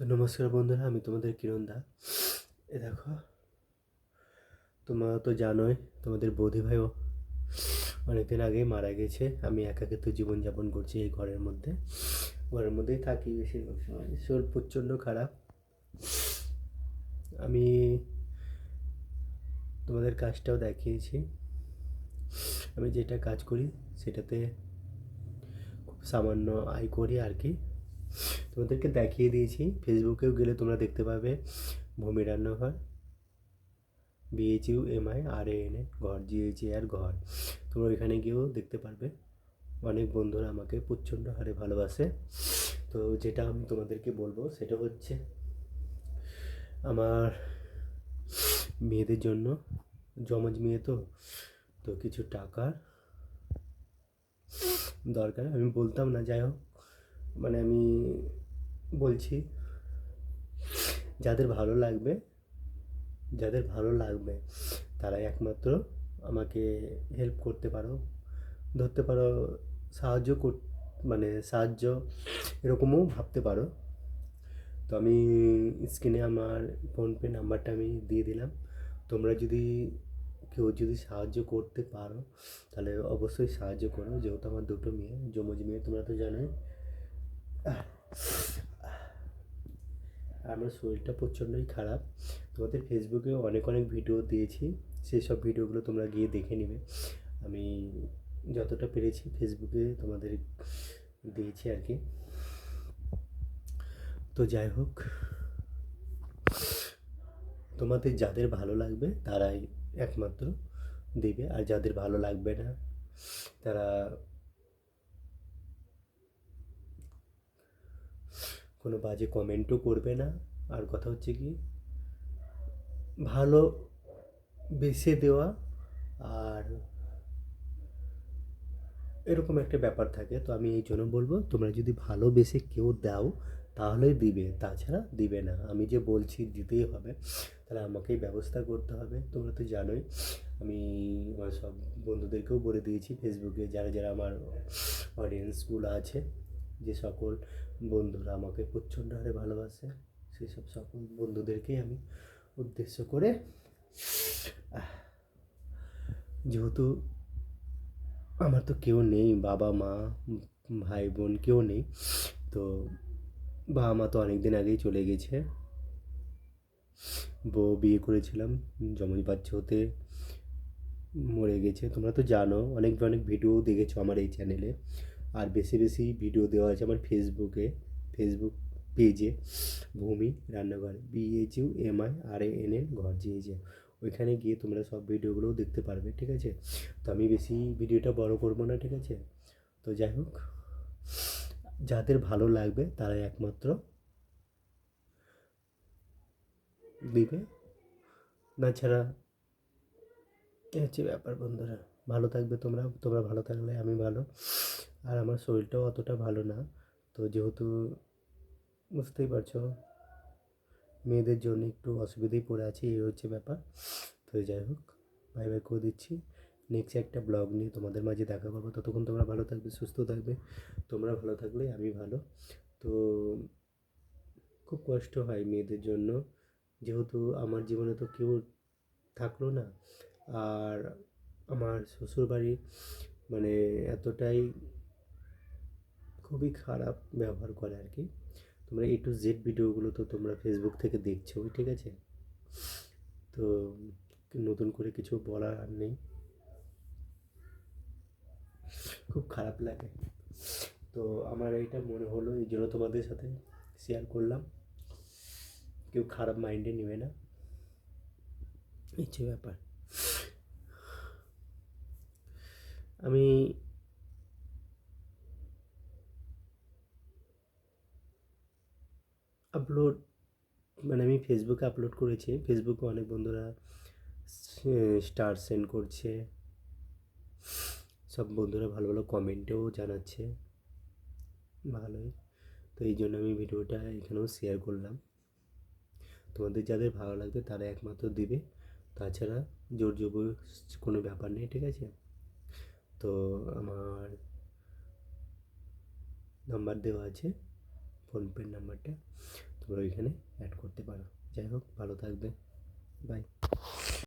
তো নমস্কার বন্ধুরা, আমি তোমাদের কিরণ দা। এ দেখো, তোমরা তো জানোই, তোমাদের বৌদি ভাইও অনেকদিন আগেই মারা গেছে। আমি একাকিত্ব জীবনযাপন করছি এই ঘরের মধ্যে। ঘরের মধ্যেই থাকি বেশিরভাগ সময়। শরীর প্রচণ্ড খারাপ। আমি তোমাদের কাজটাও দেখিয়েছি। আমি যেটা কাজ করি, সেটাতে খুব সামান্য আয় করি আর কি। তোমাদেরকে দেখিয়ে দিয়েছি। ফেসবুকেও গেলে তোমরা দেখতে পাবে ভূমি রান্নাঘর BHU MI R A N A ঘর জিএইচ আর ঘর। তোমরা ওইখানে গিয়েও দেখতে পারবে। অনেক বন্ধুরা আমাকে প্রচণ্ড হারে ভালোবাসে। তো যেটা আমি তোমাদেরকে বলব, সেটা হচ্ছে আমার মেয়েদের জন্য। জমজ মেয়ে তো তো কিছু টাকার দরকার। আমি বলতাম না, যাই হোক। মানে আমি বলছি, যাদের ভালো লাগবে, যাদের ভালো লাগবে, তারাই একমাত্র আমাকে হেল্প করতে পারো, ধরতে পারো, সাহায্য কর মানে সাহায্য এরকমও ভাবতে পারো। তো আমি স্ক্রিনে আমার ফোনপে নাম্বারটা আমি দিয়ে দিলাম। তোমরা যদি কেউ যদি সাহায্য করতে পারো, তাহলে অবশ্যই সাহায্য করো, যেহেতু আমার দুটো মেয়ে, যমজ মেয়ে, তোমরা তো জানোই। আমার শরীরটা প্রচণ্ডই খারাপ। তোমাদের ফেসবুকে অনেক অনেক ভিডিও দিয়েছি। সেই সব ভিডিওগুলো তোমরা গিয়ে দেখে নেবে। আমি যতটা পেরেছি ফেসবুকে তোমাদের দিয়েছি আর কি। তো যাই হোক, তোমাদের যাদের ভালো লাগবে তারাই একমাত্র দেবে। আর যাদের ভালো লাগবে না, তারা কোনো বাজে কমেন্টও করবে না। আর কথা হচ্ছে কি, ভালো বেছে দেওয়া আর এরকম একটা ব্যাপার থাকে। তো আমি এই জন্য বলব, তোমরা যদি ভালো ভালোবেসে কেউ দাও, তাহলেই দিবে, তাছাড়া দিবে না। আমি যে বলছি দিতেই হবে, তাহলে আমাকেই ব্যবস্থা করতে হবে। তোমরা তো জানোই, আমি আমার সব বন্ধুদেরকেও বলে দিয়েছি ফেসবুকে যারা যারা আমার অডিয়েন্সগুলো আছে যে সকল বন্ধুরা আমাকে প্রচণ্ড হারে ভালোবাসে সেই সব সকল বন্ধুদেরকেই আমি উদ্দেশ্য করে যেহেতু আমার তো কেউ নেই, বাবা, মা, ভাই, বোন কেউ নেই, তো বাবা, মা তো অনেক দিন আগেই চলে গেছে। বউ বিয়ে করেছিলাম জমজ বাচ্চা হতে মরে গেছে। তোমরা তো জানো, অনেক অনেক ভিডিও দেখেছ আমার এই চ্যানেলে। আর বেশি বেশি ভিডিও দেওয়া আছে আমার ফেসবুকে ফেসবুক পেজে ভূমি রান্নাঘর BHU MI R N N ঘর জিএইচে ওইখানে গিয়ে তোমরা সব ভিডিওগুলোও দেখতে পারবে, ঠিক আছে? তো আমি বেশি ভিডিওটা বড় করব না, ঠিক আছে? তো যাই হোক, যাদের ভালো লাগবে তারা একমাত্র দিবে। না ছাড়া হচ্ছে ব্যাপার বন্ধুরা। ভালো থাকবে তোমরা তোমরা ভালো থাকলে আমি ভালো। আর আমার শরীরটাও অতটা ভালো না। তো যেহেতু বুঝতেই পারছ, মেয়েদের জন্য একটু অসুবিধেই পড়ে আছি, এই হচ্ছে ব্যাপার। তো যাই হোক বাই বাই করে দিচ্ছি। নেক্সট একটা ব্লগ নিয়ে তোমাদের মাঝে দেখা করব। ততক্ষণ তোমরা ভালো থাকবে, সুস্থ থাকবে। তোমরা ভালো থাকলে আমি ভালো। তো খুব কষ্ট হয় মেয়েদের জন্য। যেহেতু আমার জীবনে তো কেউ থাকল না, আর আমার শ্বশুরবাড়ি মানে এতটাই খুবই খারাপ ব্যবহার করে আর কি। তোমরা এ টু জেড ভিডিওগুলো তো তোমরা ফেসবুক থেকে দেখছ ঠিক আছে? তো নতুন করে কিছু বলার আর নেই। খুব খারাপ লাগে। তো আমার এইটা মনে হলো, এই জন্য তোমাদের সাথে শেয়ার করলাম। কেউ খারাপ মাইন্ডে নেবে না। এই ব্যাপার। আমি আপলোড মানে আমি ফেসবুকে আপলোড করেছি। ফেসবুকে অনেক বন্ধুরা স্টার সেন্ড করছে। সব বন্ধুরা ভালো ভালো কমেন্টেও জানাচ্ছে। ভালোই। তো এই জন্য আমি ভিডিওটা এখানেও শেয়ার করলাম। তোমাদের যাদের ভালো লাগবে তারা একমাত্র দিবে। তাছাড়া জোর জবর কোনো ব্যাপার নেই, ঠিক আছে? তো আমার নাম্বার দেওয়া আছে। ফোনপের নাম্বারটা তোমরা ওইখানে অ্যাড করতে পারো। যাই হোক ভালো থাকবে বাই